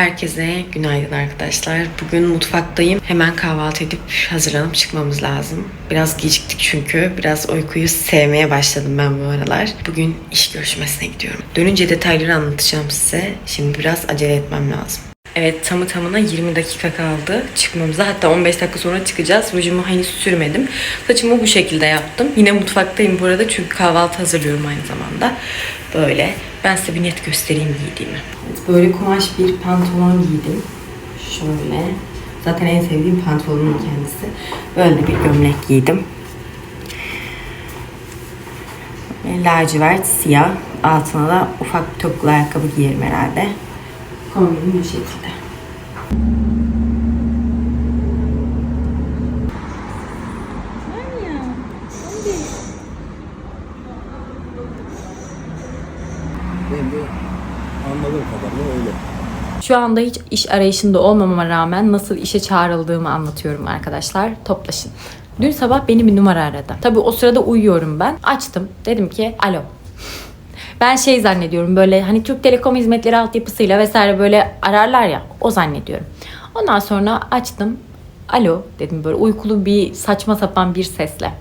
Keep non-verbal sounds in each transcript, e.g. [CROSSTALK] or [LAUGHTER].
Herkese günaydın arkadaşlar. Bugün mutfaktayım. Hemen kahvaltı edip hazırlanıp çıkmamız lazım. Biraz geciktik çünkü. Biraz uykuyu sevmeye başladım ben bu aralar. Bugün iş görüşmesine gidiyorum. Dönünce detayları anlatacağım size. Şimdi biraz acele etmem lazım. Evet tamı tamına 20 dakika kaldı çıkmamıza. Hatta 15 dakika sonra çıkacağız. Rujumu henüz sürmedim. Saçımı bu şekilde yaptım. Yine mutfaktayım bu arada çünkü kahvaltı hazırlıyorum aynı zamanda. Böyle. Ben size bir net göstereyim giydiğimi. Böyle kumaş bir pantolon giydim. Şöyle. Zaten en sevdiğim pantolonun kendisi. Böyle bir gömlek giydim. Ve Lacivert, siyah. Altına da ufak bir topuklu ayakkabı giyerim herhalde. Kombinim bu şekilde. Benim de anladığım kadarıyla öyle. Şu anda hiç iş arayışında olmamama rağmen nasıl işe çağrıldığımı anlatıyorum arkadaşlar. Toplaşın. Dün sabah beni bir numara aradı. Tabii o sırada uyuyorum ben. Açtım. Dedim ki alo. Ben şey zannediyorum böyle hani Türk Telekom hizmetleri altyapısıyla vesaire böyle ararlar ya o zannediyorum. Ondan sonra açtım. Alo dedim böyle uykulu bir saçma sapan bir sesle.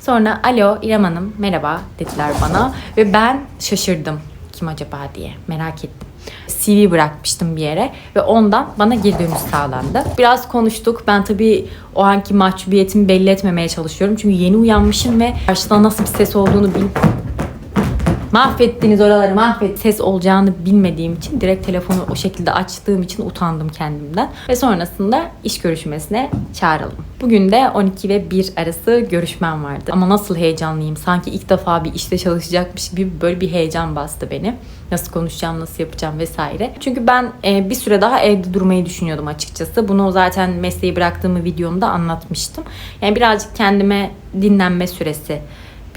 Sonra alo İrem Hanım merhaba dediler bana ve ben şaşırdım kim acaba diye merak ettim. CV bırakmıştım bir yere ve ondan bana geri dönüş sağlandı. Biraz konuştuk. Ben tabii o anki mahcubiyetimi belli etmemeye çalışıyorum. Çünkü yeni uyanmışım ve karşıda nasıl bir ses olduğunu bil Mahvettiniz oraları mahvet. Ses olacağını bilmediğim için direkt telefonu o şekilde açtığım için utandım kendimden. Ve sonrasında iş görüşmesine çağrıldım. Bugün de 12 ve 1 arası görüşmem vardı. Ama nasıl heyecanlıyım. Sanki ilk defa bir işte çalışacakmış gibi böyle bir heyecan bastı beni. Nasıl konuşacağım, nasıl yapacağım vesaire. Çünkü ben e, bir süre daha evde durmayı düşünüyordum açıkçası. Bunu zaten mesleği bıraktığımı videomda anlatmıştım. Yani birazcık kendime dinlenme süresi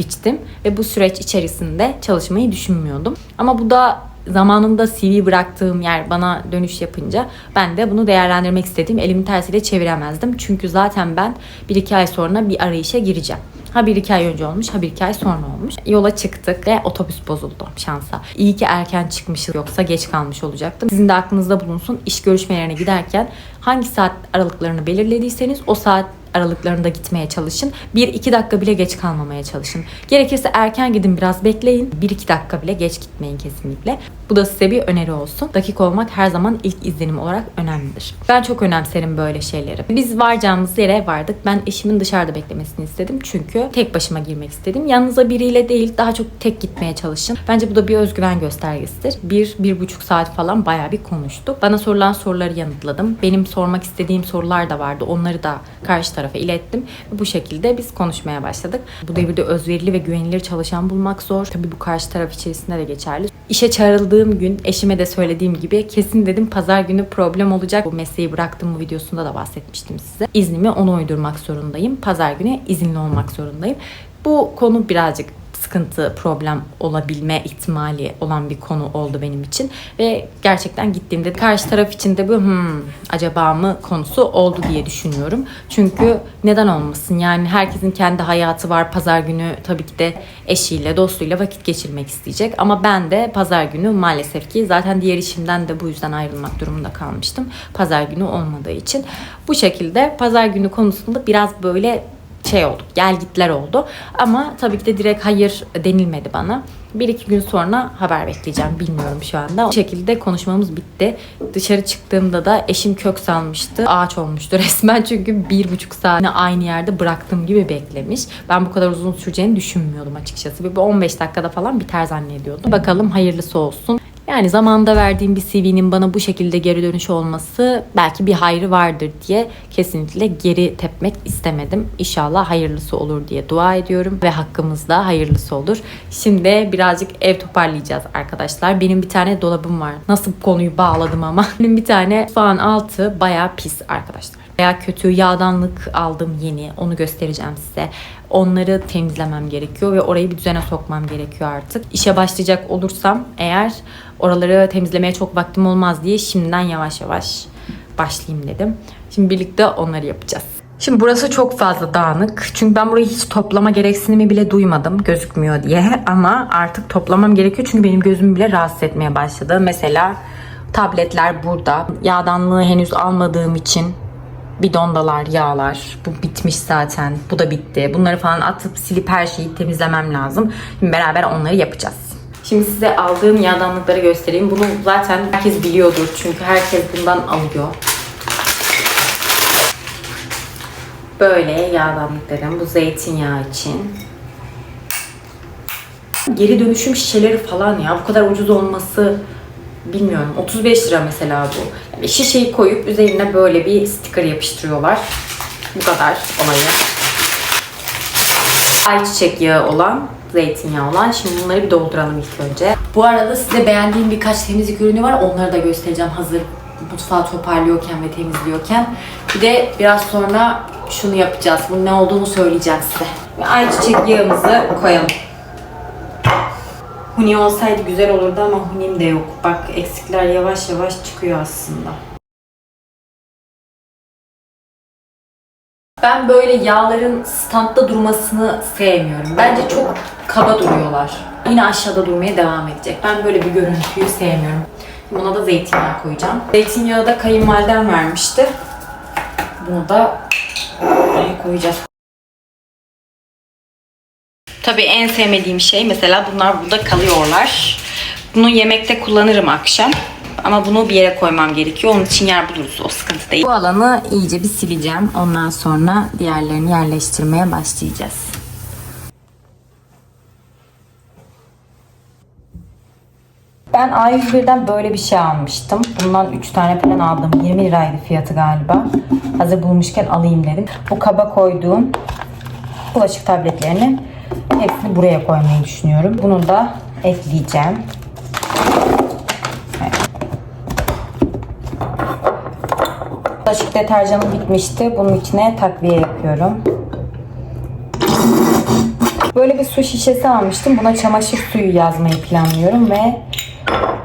biçtim ve bu süreç içerisinde çalışmayı düşünmüyordum. Ama bu da zamanında CV bıraktığım yer bana dönüş yapınca ben de bunu değerlendirmek istediğim elimi tersiyle çeviremezdim. Çünkü zaten ben bir iki ay sonra bir arayışa gireceğim. Ha bir iki ay önce olmuş ha bir iki ay sonra olmuş. Yola çıktık ve otobüs bozuldu şansa. İyi ki erken çıkmışız yoksa geç kalmış olacaktım. Sizin de aklınızda bulunsun iş görüşmelerine giderken hangi saat aralıklarını belirlediyseniz o saat aralıklarında gitmeye çalışın. 1-2 dakika bile geç kalmamaya çalışın. Gerekirse erken gidin biraz bekleyin. 1-2 dakika bile geç gitmeyin kesinlikle. Bu da size bir öneri olsun. Dakik olmak her zaman ilk izlenim olarak önemlidir. Ben çok önemserim böyle şeyleri. Biz varacağımız yere vardık. Ben eşimin dışarıda beklemesini istedim. Çünkü tek başıma girmek istedim. Yanınıza biriyle değil daha çok tek gitmeye çalışın. Bence bu da bir özgüven göstergesidir. Bir, bir buçuk saat falan bayağı bir konuştuk. Bana sorulan soruları yanıtladım. Benim sormak istediğim sorular da vardı. Onları da karşı tarafa ilettim. Bu şekilde biz konuşmaya başladık. Bu devirde özverili ve güvenilir çalışan bulmak zor. Tabii bu karşı taraf içerisinde de geçerli. İşe çağrıldığım gün eşime de söylediğim gibi kesin dedim pazar günü problem olacak. Bu mesleği bıraktığım bu videosunda da bahsetmiştim size. İznimi ona uydurmak zorundayım. Pazar günü izinli olmak zorundayım. Bu konu birazcık sıkıntı, problem olabilme ihtimali olan bir konu oldu benim için. Ve gerçekten gittiğimde karşı taraf için de bu hmm, acaba mı konusu oldu diye düşünüyorum. Çünkü neden olmasın? Yani herkesin kendi hayatı var. Pazar günü tabii ki de eşiyle, dostuyla vakit geçirmek isteyecek. Ama ben de pazar günü maalesef ki zaten diğer işimden de bu yüzden ayrılmak durumunda kalmıştım. Pazar günü olmadığı için. Bu şekilde pazar günü konusunda biraz böyle şey oldu. Gel gitler oldu. Ama tabii ki de direkt hayır denilmedi bana. Bir iki gün sonra haber bekleyeceğim. Bilmiyorum şu anda. Bu şekilde konuşmamız bitti. Dışarı çıktığımda da eşim kök salmıştı. Ağaç olmuştu [LAUGHS] resmen. Çünkü bir buçuk saat aynı yerde bıraktığım gibi beklemiş. Ben bu kadar uzun süreceğini düşünmüyordum açıkçası. Bir 15 dakikada falan biter zannediyordum. Bakalım hayırlısı olsun. Yani zamanda verdiğim bir CV'nin bana bu şekilde geri dönüş olması belki bir hayrı vardır diye kesinlikle geri tepmek istemedim. İnşallah hayırlısı olur diye dua ediyorum ve hakkımızda hayırlısı olur. Şimdi birazcık ev toparlayacağız arkadaşlar. Benim bir tane dolabım var. Nasıl konuyu bağladım ama. [LAUGHS] Benim bir tane mutfağın altı bayağı pis arkadaşlar. Baya kötü yağdanlık aldım yeni. Onu göstereceğim size. Onları temizlemem gerekiyor ve orayı bir düzene sokmam gerekiyor artık. İşe başlayacak olursam eğer oraları temizlemeye çok vaktim olmaz diye şimdiden yavaş yavaş başlayayım dedim. Şimdi birlikte onları yapacağız. Şimdi burası çok fazla dağınık. Çünkü ben burayı hiç toplama gereksinimi bile duymadım gözükmüyor diye. Ama artık toplamam gerekiyor çünkü benim gözümü bile rahatsız etmeye başladı. Mesela Tabletler burada. Yağdanlığı henüz almadığım için bidondalar, yağlar. Bu bitmiş zaten. Bu da bitti. Bunları falan atıp silip her şeyi temizlemem lazım. Şimdi beraber onları yapacağız. Şimdi size aldığım yağdanlıkları göstereyim. Bunu zaten herkes biliyordur. Çünkü herkes bundan alıyor. Böyle yağdanlıklarım. Bu zeytinyağı için. Geri dönüşüm şişeleri falan ya. Bu kadar ucuz olması bilmiyorum. 35 lira mesela bu. Yani şişeyi koyup üzerine böyle bir sticker yapıştırıyorlar. Bu kadar olayı. Ayçiçek yağı olan, zeytinyağı olan. Şimdi bunları bir dolduralım ilk önce. Bu arada size beğendiğim birkaç temizlik ürünü var. Onları da göstereceğim hazır mutfağı toparlıyorken ve temizliyorken. Bir de biraz sonra şunu yapacağız. Bunun ne olduğunu söyleyeceğim size. Ve ayçiçek yağımızı koyalım. Huni olsaydı güzel olurdu ama hunim de yok. Bak eksikler yavaş yavaş çıkıyor aslında. Ben böyle yağların standta durmasını sevmiyorum. Bence çok kaba duruyorlar. Yine aşağıda durmaya devam edecek. Ben böyle bir görüntüyü sevmiyorum. Buna da zeytinyağı koyacağım. Zeytinyağı da kayınvalidem vermişti. Bunu da buraya koyacağız. Tabii en sevmediğim şey mesela bunlar burada kalıyorlar. Bunu yemekte kullanırım akşam. Ama bunu bir yere koymam gerekiyor. Onun için yer buluruz. O sıkıntı değil. Bu alanı iyice bir sileceğim. Ondan sonra diğerlerini yerleştirmeye başlayacağız. Ben A101'den böyle bir şey almıştım. Bundan 3 tane falan aldım. 20 liraydı fiyatı galiba. Hazır bulmuşken alayım dedim. Bu kaba koyduğum bulaşık tabletlerini hepsini buraya koymayı düşünüyorum. Bunu da ekleyeceğim. Bulaşık deterjanım bitmişti. Bunun içine takviye yapıyorum. Böyle bir su şişesi almıştım. Buna çamaşır suyu yazmayı planlıyorum ve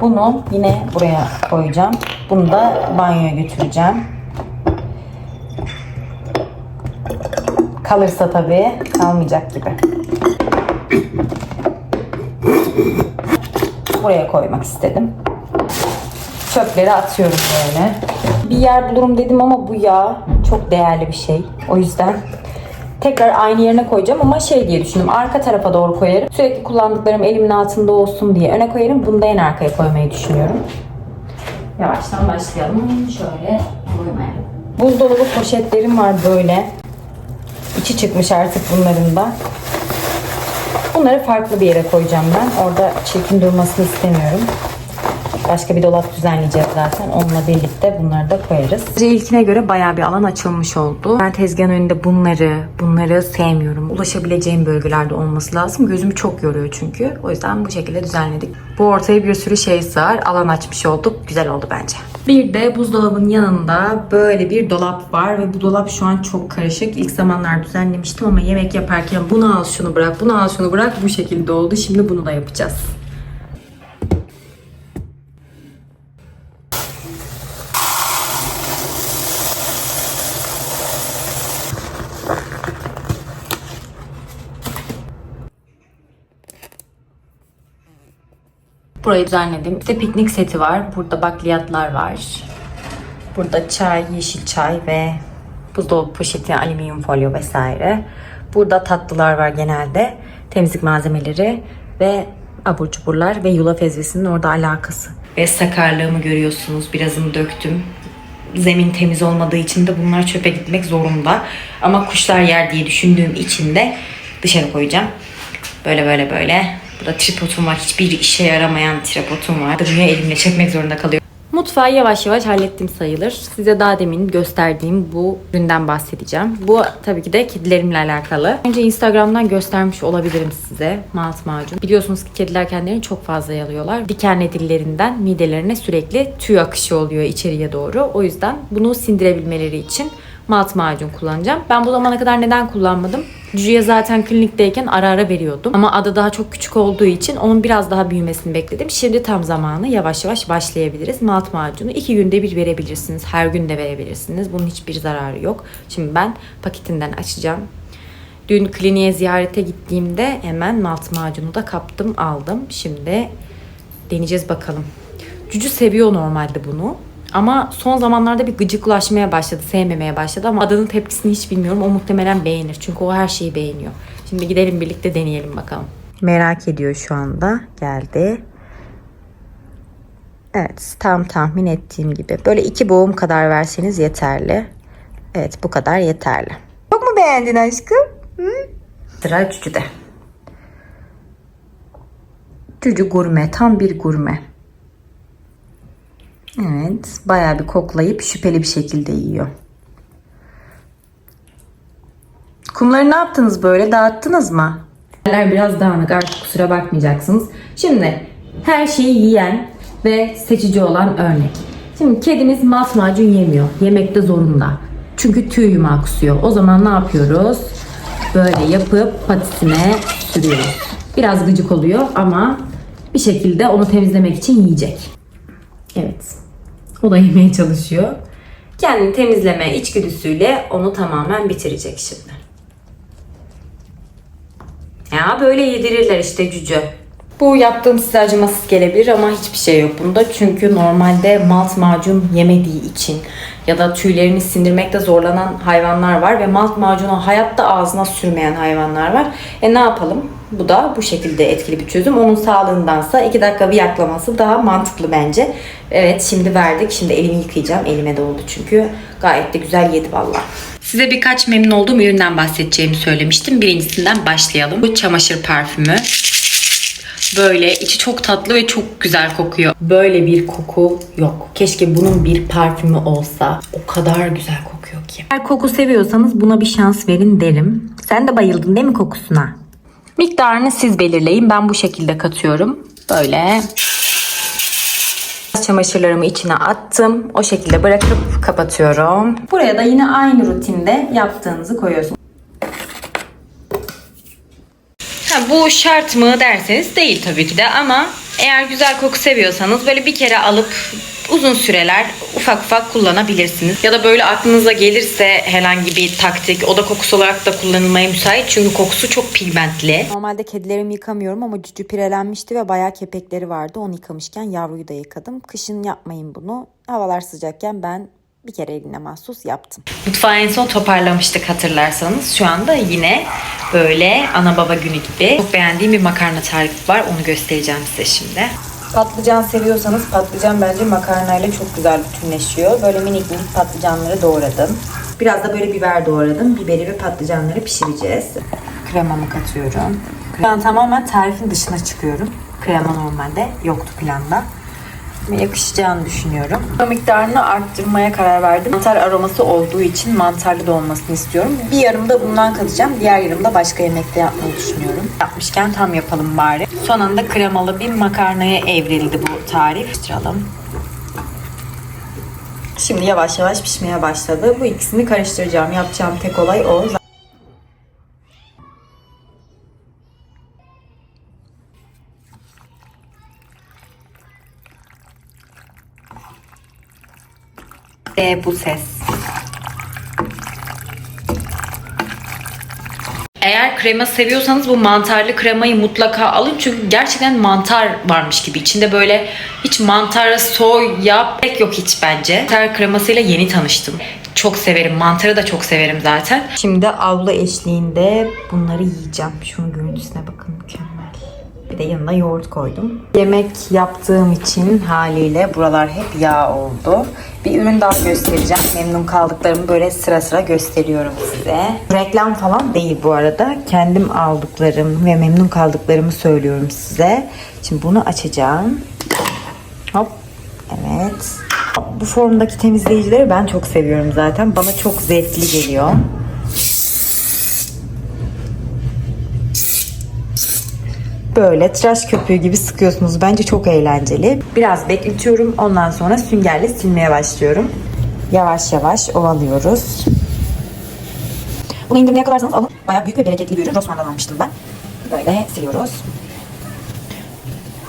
bunu yine buraya koyacağım. Bunu da banyoya götüreceğim. Kalırsa tabii kalmayacak gibi. Buraya koymak istedim. Çöpleri atıyorum böyle. Bir yer bulurum dedim ama bu yağ çok değerli bir şey. O yüzden tekrar aynı yerine koyacağım ama şey diye düşündüm. Arka tarafa doğru koyarım. Sürekli kullandıklarım elimin altında olsun diye öne koyarım. Bunu da en arkaya koymayı düşünüyorum. Yavaştan başlayalım. Şöyle koymaya. Buzdolabı poşetlerim var böyle. İçi çıkmış artık bunların da. Bunları farklı bir yere koyacağım ben. Orada çirkin durmasını istemiyorum. Başka bir dolap düzenleyeceğiz zaten. Onunla birlikte bunları da koyarız. İlkine göre bayağı bir alan açılmış oldu. Ben tezgahın önünde bunları, bunları sevmiyorum. Ulaşabileceğim bölgelerde olması lazım. Gözümü çok yoruyor çünkü. O yüzden bu şekilde düzenledik. Bu ortaya bir sürü şey sığar. Alan açmış olduk. Güzel oldu bence. Bir de buzdolabının yanında böyle bir dolap var ve bu dolap şu an çok karışık. İlk zamanlar düzenlemiştim ama yemek yaparken bunu al şunu bırak, bunu al şunu bırak bu şekilde oldu. Şimdi bunu da yapacağız. Burayı düzenledim. De piknik seti var. Burada bakliyatlar var. Burada çay, yeşil çay ve buzdolabı poşeti, alüminyum folyo vesaire. Burada tatlılar var genelde. Temizlik malzemeleri ve abur cuburlar ve yulaf ezmesinin orada alakası. Ve sakarlığımı görüyorsunuz. Birazını döktüm. Zemin temiz olmadığı için de bunlar çöpe gitmek zorunda. Ama kuşlar yer diye düşündüğüm için de dışarı koyacağım. Böyle böyle böyle. Burada tripodum var. Hiçbir işe yaramayan tripodum var. Bunu elimle çekmek zorunda kalıyorum. Mutfağı yavaş yavaş hallettim sayılır. Size daha demin gösterdiğim bu üründen bahsedeceğim. Bu tabii ki de kedilerimle alakalı. Önce Instagram'dan göstermiş olabilirim size malt macun. Biliyorsunuz ki kediler kendilerini çok fazla yalıyorlar. Dikenli dillerinden midelerine sürekli tüy akışı oluyor içeriye doğru. O yüzden bunu sindirebilmeleri için malt macun kullanacağım. Ben bu zamana kadar neden kullanmadım? Cücü'ye zaten klinikteyken ara ara veriyordum. Ama adı daha çok küçük olduğu için onun biraz daha büyümesini bekledim. Şimdi tam zamanı yavaş yavaş başlayabiliriz. Malt macunu iki günde bir verebilirsiniz. Her gün de verebilirsiniz. Bunun hiçbir zararı yok. Şimdi ben paketinden açacağım. Dün kliniğe ziyarete gittiğimde hemen malt macunu da kaptım aldım. Şimdi deneyeceğiz bakalım. Cücü seviyor normalde bunu. Ama son zamanlarda bir gıcıklaşmaya başladı, sevmemeye başladı ama adının tepkisini hiç bilmiyorum. O muhtemelen beğenir çünkü o her şeyi beğeniyor. Şimdi gidelim birlikte deneyelim bakalım. Merak ediyor şu anda. Geldi. Evet, tam tahmin ettiğim gibi. Böyle iki boğum kadar verseniz yeterli. Evet, bu kadar yeterli. Çok mu beğendin aşkım? Hı? Sıra cücüde. Cücü gurme, tam bir gurme. Evet, bayağı bir koklayıp şüpheli bir şekilde yiyor. Kumları ne yaptınız böyle? Dağıttınız mı? Yerler biraz dağınık artık kusura bakmayacaksınız. Şimdi her şeyi yiyen ve seçici olan örnek. Şimdi kedimiz masmacun yemiyor. Yemekte zorunda. Çünkü tüy yumağı kusuyor. O zaman ne yapıyoruz? Böyle yapıp patisine sürüyoruz. Biraz gıcık oluyor ama bir şekilde onu temizlemek için yiyecek. Evet. O da yemeye çalışıyor. Kendini temizleme içgüdüsüyle onu tamamen bitirecek şimdi. Ya böyle yedirirler işte cücü. Bu yaptığım size acımasız gelebilir ama hiçbir şey yok bunda. Çünkü normalde malt macun yemediği için ya da tüylerini sindirmekte zorlanan hayvanlar var ve malt macunu hayatta ağzına sürmeyen hayvanlar var. E ne yapalım? Bu da bu şekilde etkili bir çözüm. Onun sağlığındansa 2 dakika bir yaklaması daha mantıklı bence. Evet şimdi verdik. Şimdi elimi yıkayacağım. Elime doldu çünkü. Gayet de güzel yedi vallahi. Size birkaç memnun olduğum üründen bahsedeceğimi söylemiştim. Birincisinden başlayalım. Bu çamaşır parfümü. Böyle içi çok tatlı ve çok güzel kokuyor. Böyle bir koku yok. Keşke bunun bir parfümü olsa. O kadar güzel kokuyor ki. Eğer koku seviyorsanız buna bir şans verin derim. Sen de bayıldın değil mi kokusuna? Miktarını siz belirleyin. Ben bu şekilde katıyorum. Böyle. Çamaşırlarımı içine attım. O şekilde bırakıp kapatıyorum. Buraya da yine aynı rutinde yaptığınızı koyuyorsunuz. Bu şart mı derseniz değil tabii ki de ama eğer güzel koku seviyorsanız böyle bir kere alıp uzun süreler ufak ufak kullanabilirsiniz. Ya da böyle aklınıza gelirse herhangi bir taktik oda kokusu olarak da kullanılmaya müsait çünkü kokusu çok pigmentli. Normalde kedilerimi yıkamıyorum ama cücü pirelenmişti ve bayağı kepekleri vardı. Onu yıkamışken yavruyu da yıkadım. Kışın yapmayın bunu. Havalar sıcakken ben bir kere eline mahsus yaptım. Mutfağı en son toparlamıştık hatırlarsanız. Şu anda yine böyle ana baba günü gibi çok beğendiğim bir makarna tarifi var. Onu göstereceğim size şimdi. Patlıcan seviyorsanız patlıcan bence makarnayla çok güzel bütünleşiyor. Böyle minik minik patlıcanları doğradım. Biraz da böyle biber doğradım. Biberi ve patlıcanları pişireceğiz. Kremamı katıyorum. Ben tamamen tarifin dışına çıkıyorum. Krema normalde yoktu planda yakışacağını düşünüyorum. Bu miktarını arttırmaya karar verdim. Mantar aroması olduğu için mantarlı da olmasını istiyorum. Bir yarım da bundan katacağım. Diğer yarım da başka yemekte yapmayı düşünüyorum. Yapmışken tam yapalım bari. Son anda kremalı bir makarnaya evrildi bu tarif. Karıştıralım. Şimdi yavaş yavaş pişmeye başladı. Bu ikisini karıştıracağım. Yapacağım tek olay o. Ve bu ses. Eğer krema seviyorsanız bu mantarlı kremayı mutlaka alın. Çünkü gerçekten mantar varmış gibi. İçinde böyle hiç mantara soy, yap pek yok hiç bence. Mantar kremasıyla yeni tanıştım. Çok severim. Mantarı da çok severim zaten. Şimdi avlu eşliğinde bunları yiyeceğim. Şunun görüntüsüne bakın mükemmel. Bir de yanına yoğurt koydum. Yemek yaptığım için haliyle buralar hep yağ oldu. Bir ürün daha göstereceğim. Memnun kaldıklarımı böyle sıra sıra gösteriyorum size. Reklam falan değil bu arada. Kendim aldıklarım ve memnun kaldıklarımı söylüyorum size. Şimdi bunu açacağım. Hop. Evet. Bu formdaki temizleyicileri ben çok seviyorum zaten. Bana çok zevkli geliyor. Böyle tıraş köpüğü gibi sıkıyorsunuz. Bence çok eğlenceli. Biraz bekletiyorum. Ondan sonra süngerle silmeye başlıyorum. Yavaş yavaş ovalıyoruz. Bunu indirmeye kadarsanız alın. Bayağı büyük ve bereketli bir ürün. Rossmann'dan almıştım ben. Böyle siliyoruz.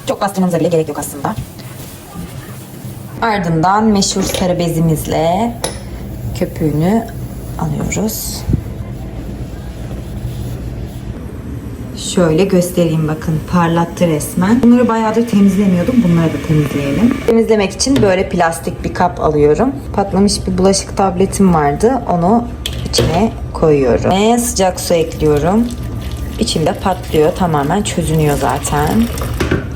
Çok bastırmanıza bile gerek yok aslında. Ardından meşhur sarı bezimizle köpüğünü alıyoruz. Şöyle göstereyim bakın parlattı resmen. Bunları bayağıdır temizlemiyordum. Bunları da temizleyelim. Temizlemek için böyle plastik bir kap alıyorum. Patlamış bir bulaşık tabletim vardı. Onu içine koyuyorum. Ve sıcak su ekliyorum. İçinde patlıyor. Tamamen çözünüyor zaten.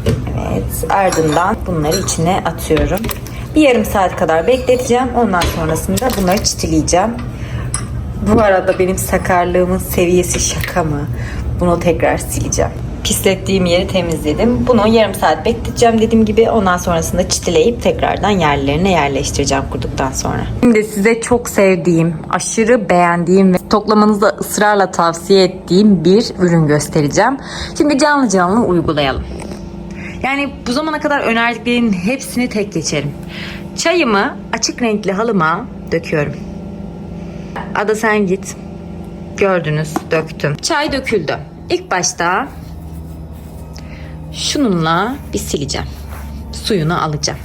Evet. Ardından bunları içine atıyorum. Bir yarım saat kadar bekleteceğim. Ondan sonrasında bunları çitileyeceğim. Bu arada benim sakarlığımın seviyesi şaka mı? Bunu tekrar sileceğim. Pislettiğim yeri temizledim. Bunu yarım saat bekleteceğim dediğim gibi. Ondan sonrasında çitileyip tekrardan yerlerine yerleştireceğim kurduktan sonra. Şimdi size çok sevdiğim, aşırı beğendiğim ve toplamanızı ısrarla tavsiye ettiğim bir ürün göstereceğim. Şimdi canlı canlı uygulayalım. Yani bu zamana kadar önerdiklerinin hepsini tek geçerim. Çayımı açık renkli halıma döküyorum. Ada sen git. Gördünüz döktüm. Çay döküldü. İlk başta şununla bir sileceğim. Suyunu alacağım.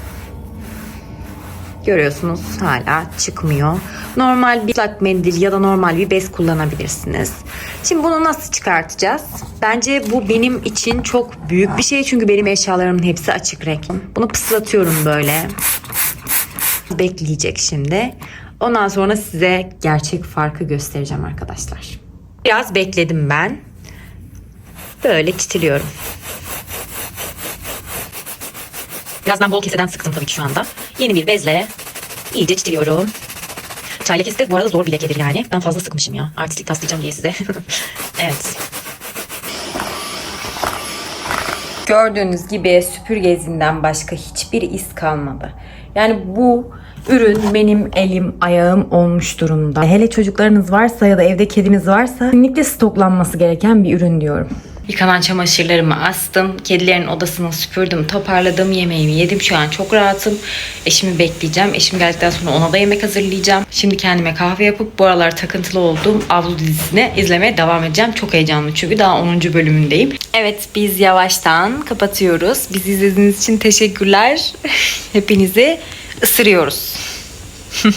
Görüyorsunuz hala çıkmıyor. Normal bir ıslak mendil ya da normal bir bez kullanabilirsiniz. Şimdi bunu nasıl çıkartacağız? Bence bu benim için çok büyük bir şey çünkü benim eşyalarımın hepsi açık renk. Bunu pıslatıyorum böyle. Bekleyecek şimdi. Ondan sonra size gerçek farkı göstereceğim arkadaşlar. Biraz bekledim ben. Böyle titiliyorum. Biraz ben bol keseden sıktım tabii ki şu anda. Yeni bir bezle iyice çitiliyorum. Çay lekesi de bu arada zor bir lekedir yani. Ben fazla sıkmışım ya. Artistlik taslayacağım diye size. [LAUGHS] evet. Gördüğünüz gibi süpürge izinden başka hiçbir iz kalmadı. Yani bu ürün benim elim ayağım olmuş durumda. Hele çocuklarınız varsa ya da evde kediniz varsa kesinlikle stoklanması gereken bir ürün diyorum. Yıkanan çamaşırlarımı astım. Kedilerin odasını süpürdüm, toparladım. Yemeğimi yedim. Şu an çok rahatım. Eşimi bekleyeceğim. Eşim geldikten sonra ona da yemek hazırlayacağım. Şimdi kendime kahve yapıp bu aralar takıntılı olduğum Avlu dizisini izlemeye devam edeceğim. Çok heyecanlı çünkü daha 10. bölümündeyim. Evet biz yavaştan kapatıyoruz. Bizi izlediğiniz için teşekkürler. [LAUGHS] Hepinizi ısırıyoruz. [LAUGHS]